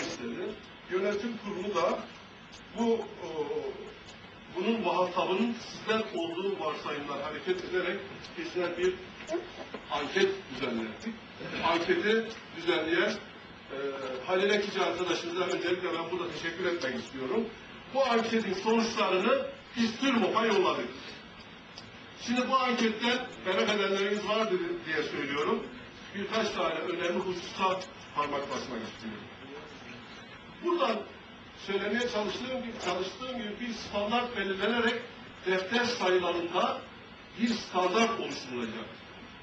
istedi. Yönetim kurulu da bu o, bunun muhatabının sizler olduğu varsayımlar hareket ederek bizler bir anket düzenlettik. Anketi düzenleyen e, Halil Ekici arkadaşımıza öncelikle ben burada teşekkür etmek istiyorum. Bu anketin sonuçlarını biz TÜRMOP'a yolladık. Şimdi bu anketten merak edenleriniz vardır diye söylüyorum. Birkaç tane önemli hususa parmak basmak istiyorum. Buradan söylemeye çalıştığım gibi, çalıştığım gibi bir standart belirlenerek defter sayılarında bir standart oluşturulacak.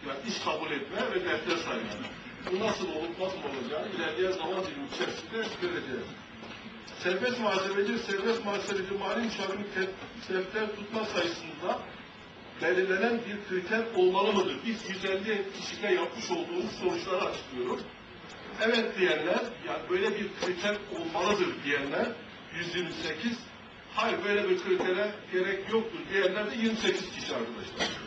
Yani iş kabul etme ve defter sayıları. Bu nasıl olup nasıl olacağı ilerleyen zaman dilimi içerisinde göreceğiz. Serbest muhasebeci, serbest muhasebeci mali müşavirin defter tutma sayısında belirlenen bir kriter olmalı mıdır? Biz 150 kişiyle yapmış olduğumuz sonuçları açıklıyoruz. Evet diyenler, yani böyle bir kriter olmalıdır diyenler 128, hayır böyle bir kritere gerek yoktur diyenler de 28 kişi arkadaşlar.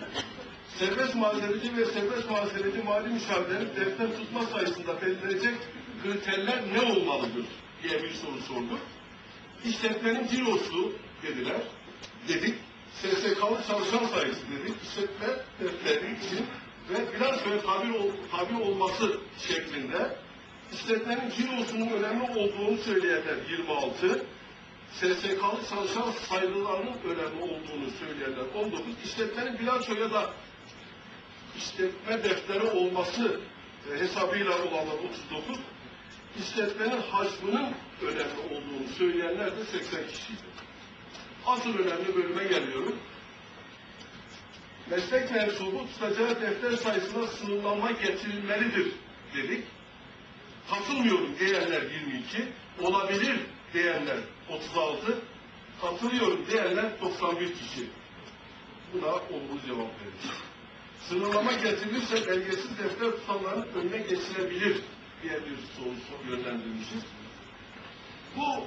Serbest muhasebeci ve serbest muhasebeci mali müşavirlerin defter tutma sayısında belirlenecek kriterler ne olmalıdır diye bir soru sorduk. İşletmenin cirosu dediler, dedik. SSK'lı çalışan sayısı dedik. İşletme defteri için ve bilançoya tabi, ol, tabi olması şeklinde işletmenin cirosunun önemli olduğunu söyleyenler 26, SSK'lı çalışan sayılarının önemli olduğunu söyleyenler 19, işletmenin bilançoya da işletme defteri olması e, hesabıyla olanlar 39, işletmenin hacmının önemli olduğunu söyleyenler de 80 kişiydi. Asıl önemli bölüme geliyorum. Meslek mensubu tutacağı defter sayısına sınırlanma getirilmelidir dedik. Katılmıyorum diyenler 22, olabilir diyenler 36, katılıyorum diyenler 91 kişi. Buna olumlu cevap verir. Sınırlama getirilirse belgesiz defter tutanların önüne geçilebilir diye bir soru yönlendirmişiz. Bu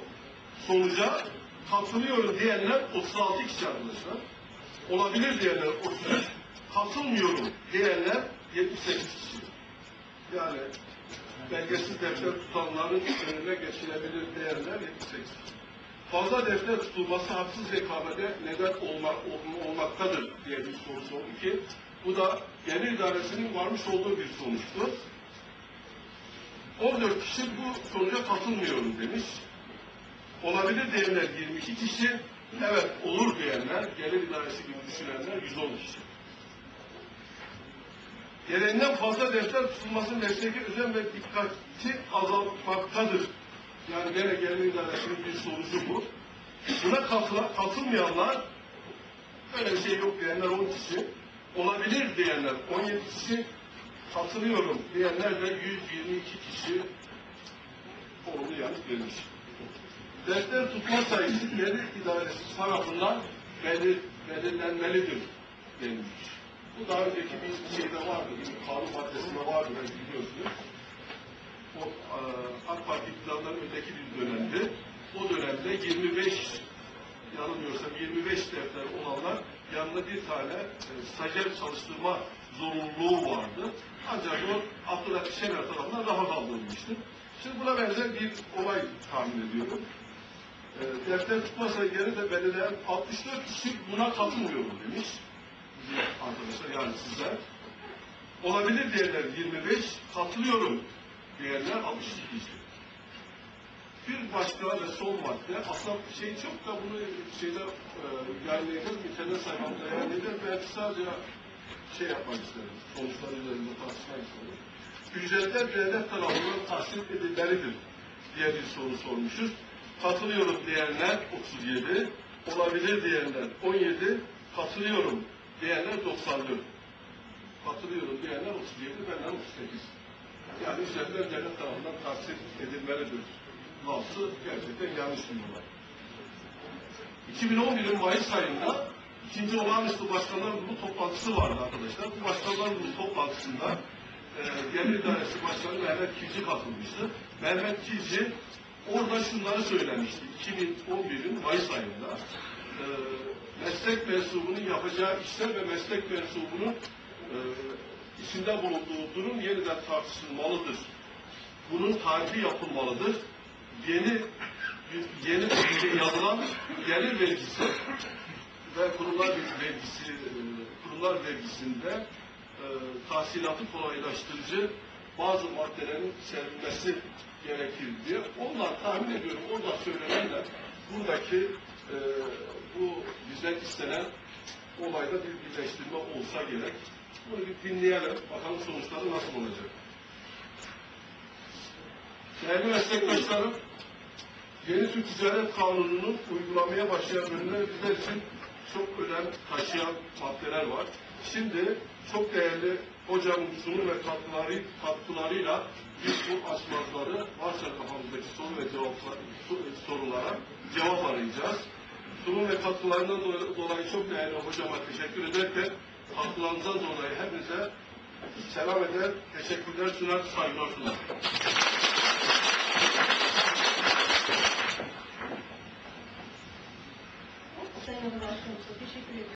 sonuca katılıyorum diyenler 36 kişi arkadaşlar. Olabilir diyenler 33, katılmıyorum diyenler 78 kişi. Yani belgesiz defter tutanların önüne geçilebilir diyenler 78 kişi. Fazla defter tutulması haksız rekabete neden olmak, olmaktadır diye bir soru sordu ki bu da gelir idaresinin varmış olduğu bir sonuçtu. 14 kişi bu sonuca katılmıyorum demiş. Olabilir diyenler 22 kişi, evet olur diyenler, gelir idaresi gibi düşünenler 110 kişi. Gereğinden fazla defter tutulması mesleki özen ve dikkati azaltmaktadır. Yani gelir idaresinin bir sonucu bu. Buna katıla, katılmayanlar, öyle bir şey yok diyenler 10 kişi, olabilir diyenler 17 kişi, katılıyorum diyenler de 122 kişi olumlu yanıt vermiş. Defter tutma sayısı gelir idaresi tarafından belir, belirlenmelidir denilmiş. Bu daha önceki bir şeyde vardı, bir kanun maddesinde vardı, belki biliyorsunuz. O e, AK Parti iktidarından öteki bir dönemdi. O dönemde 25 yanılmıyorsam 25 defter olanlar yanında bir tane e, stajyer çalıştırma zorunluluğu vardı. Ancak o Abdülhamit Şener tarafından rafa kaldırılmıştı. Şimdi buna benzer bir olay tahmin ediyorum. E, defter tutma sayıları da belirleyen 64 kişi buna katılmıyorum demiş. Bizim arkadaşlar yani sizler. Olabilir diyenler 25, katılıyorum diyenler 62 kişi. Bir başka ve son madde, aslında şey çok da bunu şeyde e, yayınlayacağız, internet sayfamda yayınlayacağız. Belki sadece şey yapmak isterim, sonuçlar üzerinde tartışmak isterim. Ücretler devlet tarafından tahsil edilmelidir diye bir soru sormuşuz. Katılıyorum diyenler 37, olabilir diyenler 17, katılıyorum diyenler 94. Katılıyorum diyenler 37, benden 38. Yani ücretler devlet tarafından tahsil edilmelidir. Nasıl? Gerçekten yanlış olay. 2011'in Mayıs ayında ikinci olağanüstü başkanlar grubu toplantısı vardı arkadaşlar. Bu başkanlar grubu toplantısında e, Gelir İdaresi Başkanı Mehmet Kilci katılmıştı. Mehmet Kilci orada şunları söylemişti. 2011'in Mayıs ayında e, meslek mensubunun yapacağı işler ve meslek mensubunun e, içinde bulunduğu durum yeniden tartışılmalıdır. Bunun tarifi yapılmalıdır yeni yeni yazılan gelir vergisi ve kurumlar vergisi e, kurumlar vergisinde e, tahsilatı kolaylaştırıcı bazı maddelerin serilmesi gerekir diye. Onlar tahmin ediyorum orada söylenenler buradaki e, bu bizden istenen olayda bir birleştirme olsa gerek. Bunu bir dinleyelim. Bakalım sonuçları nasıl olacak. Değerli meslektaşlarım, Yeni Türk Ticaret Kanunu'nun uygulamaya başlayan bölümler bizler için çok önem taşıyan maddeler var. Şimdi çok değerli hocamın sunumu ve katkıları, katkılarıyla biz bu açmazları varsa kafamızdaki soru ve cevaplar, sorulara cevap arayacağız. Sunum ve katkılarından dolayı, çok değerli hocama teşekkür ederken katkılarınızdan dolayı hepinize selam eder, teşekkürler sunar, saygılar sunar. Sayın Başkanım, teşekkür ederim.